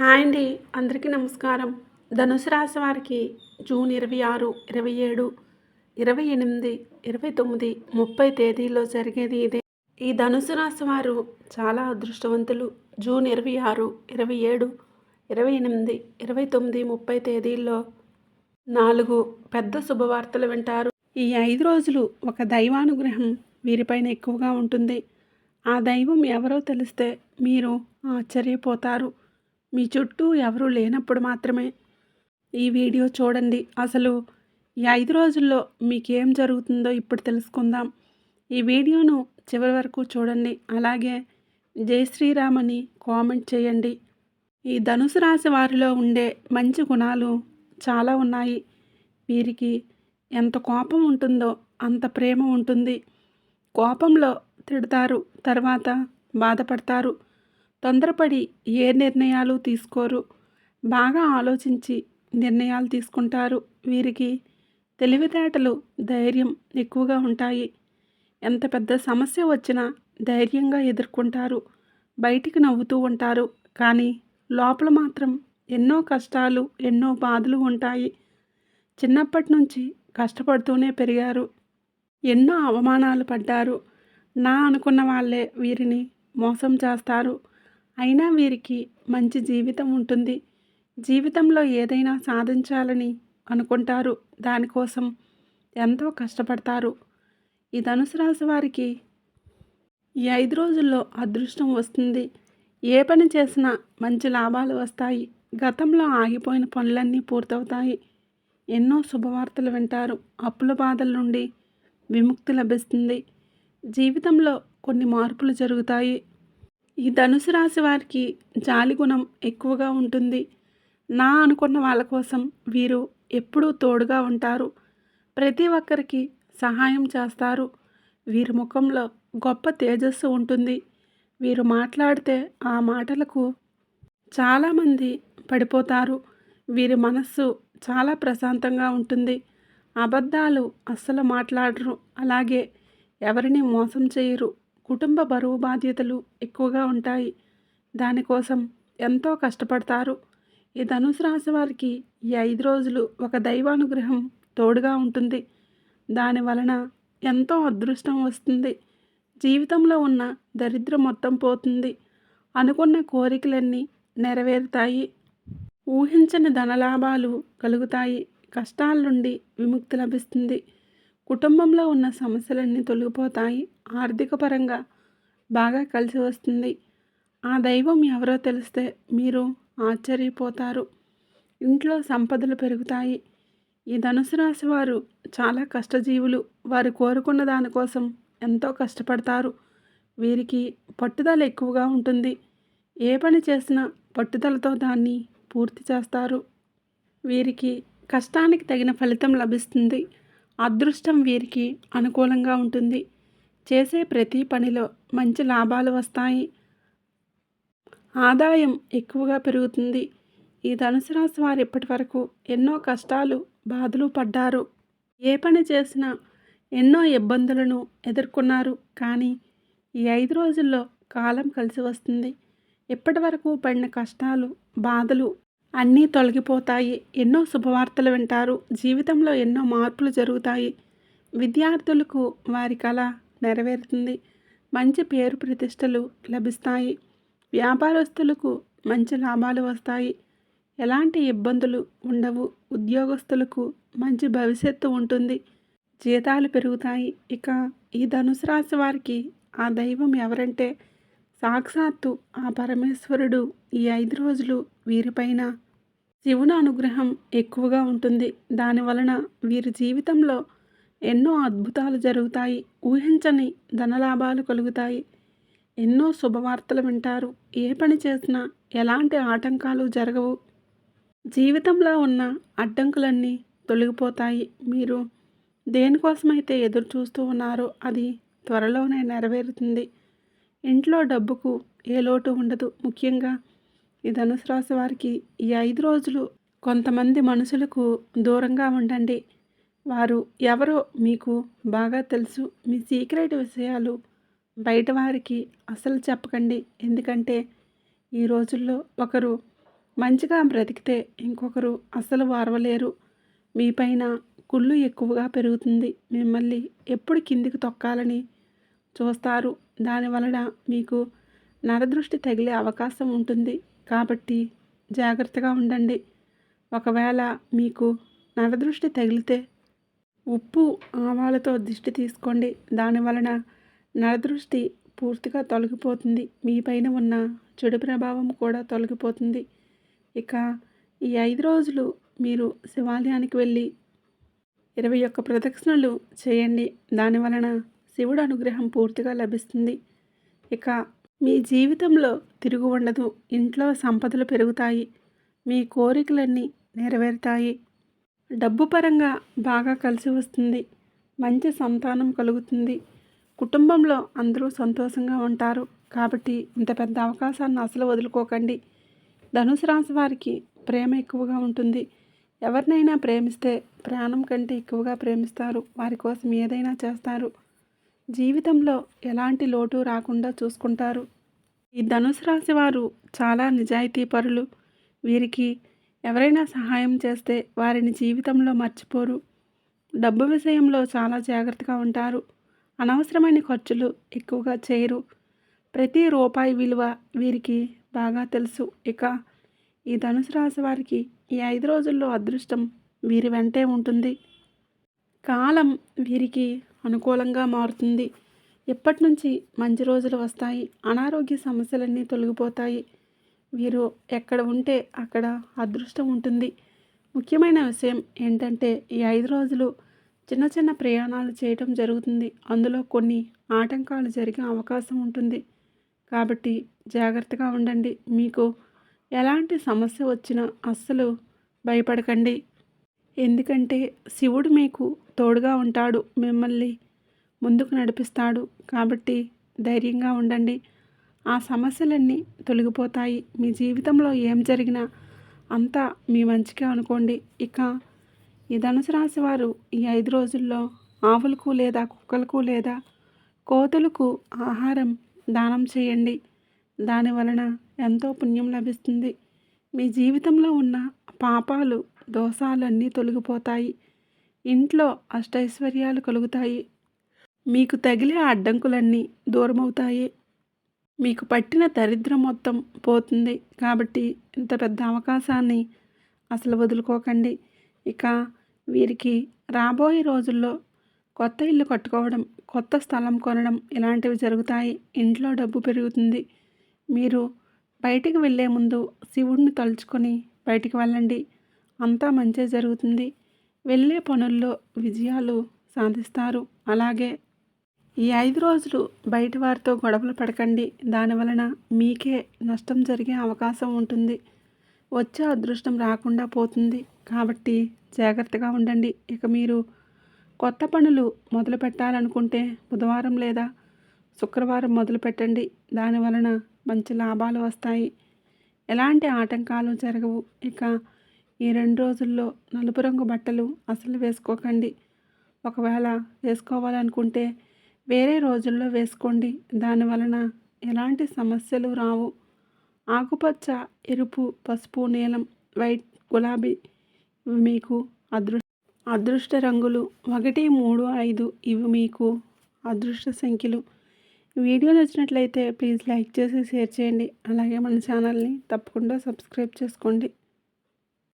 Hi అండి. అందరికీ నమస్కారం. ధనుసు రాశి వారికి జూన్ ఇరవై ఆరు ఇరవై ఏడు ఇరవై ఎనిమిది ఇరవై తొమ్మిది ముప్పై తేదీలో జరిగేది ఇదే. ఈ ధనుసు రాశి వారు చాలా అదృష్టవంతులు. జూన్ ఇరవై ఆరు ఇరవై ఏడు ఇరవై ఎనిమిది ఇరవై తొమ్మిది ముప్పై తేదీల్లో నాలుగు పెద్ద శుభవార్తలు వింటారు. ఈ ఐదు రోజులు ఒక దైవానుగ్రహం వీరిపైన ఎక్కువగా ఉంటుంది. ఆ దైవం ఎవరో తెలిస్తే మీరు ఆశ్చర్యపోతారు. మీ చుట్టూ ఎవరూ లేనప్పుడు మాత్రమే ఈ వీడియో చూడండి. అసలు ఈ ఐదు రోజుల్లో మీకేం జరుగుతుందో ఇప్పుడు తెలుసుకుందాం. ఈ వీడియోను చివరి వరకు చూడండి. అలాగే జై శ్రీరామ్ అని కామెంట్ చేయండి. ఈ ధనుసు రాశి వారిలో ఉండే మంచి గుణాలు చాలా ఉన్నాయి. వీరికి ఎంత కోపం ఉంటుందో అంత ప్రేమ ఉంటుంది. కోపంలో తిడతారు తర్వాత బాధపడతారు. తొందరపడి ఏ నిర్ణయాలు తీసుకోరు. బాగా ఆలోచించి నిర్ణయాలు తీసుకుంటారు. వీరికి తెలివితేటలు ధైర్యం ఎక్కువగా ఉంటాయి. ఎంత పెద్ద సమస్య వచ్చినా ధైర్యంగా ఎదుర్కొంటారు. బయటికి నవ్వుతూ ఉంటారు. కానీ లోపల మాత్రం ఎన్నో కష్టాలు ఎన్నో బాధలు ఉంటాయి. చిన్నప్పటి నుంచి కష్టపడుతూనే పెరిగారు. ఎన్నో అవమానాలు పడ్డారు. నా అనుకున్న వాళ్ళే వీరిని మోసం చేస్తారు. అయినా వీరికి మంచి జీవితం ఉంటుంది. జీవితంలో ఏదైనా సాధించాలని అనుకుంటారు. దానికోసం ఎంతో కష్టపడతారు. ఈ ధనుసు రాశి వారికి ఈ ఐదు రోజుల్లో అదృష్టం వస్తుంది. ఏ పని చేసినా మంచి లాభాలు వస్తాయి. గతంలో ఆగిపోయిన పనులన్నీ పూర్తవుతాయి. ఎన్నో శుభవార్తలు వింటారు. అప్పుల బాధల నుండి విముక్తి లభిస్తుంది. జీవితంలో కొన్ని మార్పులు జరుగుతాయి. ఈ ధనుసు రాశి వారికి జాలి గుణం ఎక్కువగా ఉంటుంది. నా అనుకున్న వాళ్ళ కోసం వీరు ఎప్పుడూ తోడుగా ఉంటారు. ప్రతి ఒక్కరికి సహాయం చేస్తారు. వీరి ముఖంలో గొప్ప తేజస్సు ఉంటుంది. వీరు మాట్లాడితే ఆ మాటలకు చాలామంది పడిపోతారు. వీరి మనస్సు చాలా ప్రశాంతంగా ఉంటుంది. అబద్ధాలు అస్సలు మాట్లాడరు. అలాగే ఎవరిని మోసం చేయరు. కుటుంబ బరువు బాధ్యతలు ఎక్కువగా ఉంటాయి. దానికోసం ఎంతో కష్టపడతారు. ఈ ధనుసు రాశి వారికి ఈ ఐదు రోజులు ఒక దైవానుగ్రహం తోడుగా ఉంటుంది. దాని వలన ఎంతో అదృష్టం వస్తుంది. జీవితంలో ఉన్న దరిద్రం మొత్తం పోతుంది. అనుకున్న కోరికలన్నీ నెరవేరుతాయి. ఊహించని ధనలాభాలు కలుగుతాయి. కష్టాల నుండి విముక్తి లభిస్తుంది. కుటుంబంలో ఉన్న సమస్యలన్నీ తొలగిపోతాయి. ఆర్థిక పరంగా బాగా కలిసి వస్తుంది. ఆ దైవం ఎవరో తెలిస్తే మీరు ఆశ్చర్యపోతారు. ఇంట్లో సంపదలు పెరుగుతాయి. ఈ ధనుసు రాశి వారు చాలా కష్టజీవులు. వారు కోరుకున్న దానికోసం ఎంతో కష్టపడతారు. వీరికి పట్టుదల ఎక్కువగా ఉంటుంది. ఏ పని చేసినా పట్టుదలతో దాన్ని పూర్తి చేస్తారు. వీరికి కష్టానికి తగిన ఫలితం లభిస్తుంది. అదృష్టం వీరికి అనుకూలంగా ఉంటుంది. చేసే ప్రతి పనిలో మంచి లాభాలు వస్తాయి. ఆదాయం ఎక్కువగా పెరుగుతుంది. ఈ ధనుసు రాశి వారు ఇప్పటి వరకు ఎన్నో కష్టాలు బాధలు పడ్డారు. ఏ పని చేసినా ఎన్నో ఇబ్బందులను ఎదుర్కొన్నారు. కానీ ఈ ఐదు రోజుల్లో కాలం కలిసి వస్తుంది. ఇప్పటి వరకు పడిన కష్టాలు బాధలు అన్నీ తొలగిపోతాయి. ఎన్నో శుభవార్తలు వింటారు. జీవితంలో ఎన్నో మార్పులు జరుగుతాయి. విద్యార్థులకు వారి కళ నెరవేరుతుంది. మంచి పేరు ప్రతిష్టలు లభిస్తాయి. వ్యాపారస్తులకు మంచి లాభాలు వస్తాయి. ఎలాంటి ఇబ్బందులు ఉండవు. ఉద్యోగస్తులకు మంచి భవిష్యత్తు ఉంటుంది. జీతాలు పెరుగుతాయి. ఇక ఈ ధనుసు రాశి వారికి ఆ దైవం ఎవరంటే సాక్షాత్తు ఆ పరమేశ్వరుడు ఈ ఐదు రోజులు వీరిపైన శివుని అనుగ్రహం ఎక్కువగా ఉంటుంది. దానివలన వీరి జీవితంలో ఎన్నో అద్భుతాలు జరుగుతాయి ఊహించని ధనలాభాలు కలుగుతాయి. ఎన్నో శుభవార్తలు వింటారు. ఏ పని చేసినా ఎలాంటి ఆటంకాలు జరగవు. జీవితంలో ఉన్న అడ్డంకులన్నీ తొలగిపోతాయి. మీరు దేనికోసమైతే ఎదురు చూస్తూ ఉన్నారో అది త్వరలోనే నెరవేరుతుంది. ఇంట్లో డబ్బుకు ఏ లోటు ఉండదు. ముఖ్యంగా ఈ ధనుసు రాశి వారికి ఈ ఐదు రోజులు కొంతమంది మనుషులకు దూరంగా ఉండండి. వారు ఎవరో మీకు బాగా తెలుసు. మీ సీక్రెట్ విషయాలు బయట వారికి అసలు చెప్పకండి. ఎందుకంటే ఈ రోజుల్లో ఒకరు మంచిగా బ్రతికితే ఇంకొకరు అస్సలు వారవలేరు. మీపైన కుళ్ళు ఎక్కువగా పెరుగుతుంది. మిమ్మల్ని ఎప్పుడు కిందికి తొక్కాలని చూస్తారు. దాని వలన మీకు నరదృష్టి తగిలే అవకాశం ఉంటుంది. కాబట్టి జాగ్రత్తగా ఉండండి. ఒకవేళ మీకు నరదృష్టి తగిలితే ఉప్పు ఆవాలతో దిష్టి తీసుకోండి. దాని వలన నరదృష్టి పూర్తిగా తొలగిపోతుంది. మీ పైన ఉన్న చెడు ప్రభావం కూడా తొలగిపోతుంది. ఇక ఈ ఐదు రోజులు మీరు శివాలయానికి వెళ్ళి ఇరవై ఒక్క ప్రదక్షిణలు చేయండి. దాని వలన శివుడు అనుగ్రహం పూర్తిగా లభిస్తుంది. ఇక మీ జీవితంలో తిరుగు ఉండదు. ఇంట్లో సంపదలు పెరుగుతాయి. మీ కోరికలన్నీ నెరవేరుతాయి. డబ్బు పరంగా బాగా కలిసి వస్తుంది. మంచి సంతానం కలుగుతుంది. కుటుంబంలో అందరూ సంతోషంగా ఉంటారు. కాబట్టి ఇంత పెద్ద అవకాశాన్ని అసలు వదులుకోకండి. ధనుసు రాశి వారికి ప్రేమ ఎక్కువగా ఉంటుంది. ఎవరినైనా ప్రేమిస్తే ప్రాణం కంటే ఎక్కువగా ప్రేమిస్తారు. వారి కోసం ఏదైనా చేస్తారు. జీవితంలో ఎలాంటి లోటు రాకుండా చూసుకుంటారు. ఈ ధనుసు రాశి వారు చాలా నిజాయితీ పరులు. వీరికి ఎవరైనా సహాయం చేస్తే వారిని జీవితంలో మర్చిపోరు. డబ్బు విషయంలో చాలా జాగ్రత్తగా ఉంటారు. అనవసరమైన ఖర్చులు ఎక్కువగా చేయరు. ప్రతి రూపాయి విలువ వీరికి బాగా తెలుసు. ఇక ఈ ధనుసు రాశి వారికి ఈ ఐదు రోజుల్లో అదృష్టం వీరి వెంటే ఉంటుంది. కాలం వీరికి అనుకూలంగా మారుతుంది. ఇప్పటి నుంచి మంచి రోజులు వస్తాయి అనారోగ్య సమస్యలన్నీ తొలగిపోతాయి. వీరు ఎక్కడ ఉంటే అక్కడ అదృష్టం ఉంటుంది. ముఖ్యమైన విషయం ఏంటంటే ఈ ఐదు రోజులు చిన్న చిన్న ప్రయాణాలు చేయటం జరుగుతుంది. అందులో కొన్ని ఆటంకాలు జరిగే అవకాశం ఉంటుంది. కాబట్టి జాగ్రత్తగా ఉండండి. మీకు ఎలాంటి సమస్య వచ్చినా అస్సలు భయపడకండి. ఎందుకంటే శివుడు మీకు తోడుగా ఉంటాడు మిమ్మల్ని ముందుకు నడిపిస్తాడు. కాబట్టి ధైర్యంగా ఉండండి. ఆ సమస్యలన్నీ తొలగిపోతాయి. మీ జీవితంలో ఏం జరిగినా అంతా మీ మంచిగా అనుకోండి. ఇక ఈ ధనుసు రాశి వారు ఈ ఐదు రోజుల్లో ఆవులకు లేదా కుక్కలకు లేదా కోతులకు ఆహారం దానం చేయండి. దాని వలన ఎంతో పుణ్యం లభిస్తుంది. మీ జీవితంలో ఉన్న పాపాలు దోషాలన్నీ తొలగిపోతాయి. ఇంట్లో అష్టైశ్వర్యాలు కలుగుతాయి. మీకు తగిలే అడ్డంకులన్నీ దూరమవుతాయి. మీకు పట్టిన దరిద్రం మొత్తం పోతుంది. కాబట్టి ఇంత పెద్ద అవకాశాన్ని అసలు వదులుకోకండి. ఇక వీరికి రాబోయే రోజుల్లో కొత్త ఇల్లు కట్టుకోవడం కొత్త స్థలం కొనడం ఇలాంటివి జరుగుతాయి. ఇంట్లో డబ్బు పెరుగుతుంది. మీరు బయటికి వెళ్ళే ముందు శివుడిని తలుచుకొని బయటికి వెళ్ళండి. అంతా మంచి జరుగుతుంది. వెళ్ళే పనుల్లో విజయాలు సాధిస్తారు. అలాగే ఈ ఐదు రోజులు బయట వారితో గొడవలు పడకండి. దానివలన మీకే నష్టం జరిగే అవకాశం ఉంటుంది. వచ్చే అదృష్టం రాకుండా పోతుంది. కాబట్టి జాగ్రత్తగా ఉండండి. ఇక మీరు కొత్త పనులు మొదలు పెట్టాలనుకుంటే బుధవారం లేదా శుక్రవారం మొదలు పెట్టండి. దాని వలన మంచి లాభాలు వస్తాయి. ఎలాంటి ఆటంకాలు జరగవు. ఇక ఈ రెండు రోజుల్లో నలుపు రంగు బట్టలు అసలు వేసుకోకండి. ఒకవేళ వేసుకోవాలనుకుంటే వేరే రోజుల్లో వేసుకోండి. దాని వలన ఎలాంటి సమస్యలు రావు. ఆకుపచ్చ ఎరుపు పసుపు నీలం వైట్ గులాబీ ఇవి మీకు అదృష్ట అదృష్ట రంగులు. ఒకటి మూడు ఐదు ఇవి మీకు అదృష్ట సంఖ్యలు. వీడియో నచ్చినట్లయితే ప్లీజ్ లైక్ చేసి షేర్ చేయండి. అలాగే మన ఛానల్ని తప్పకుండా సబ్స్క్రైబ్ చేసుకోండి.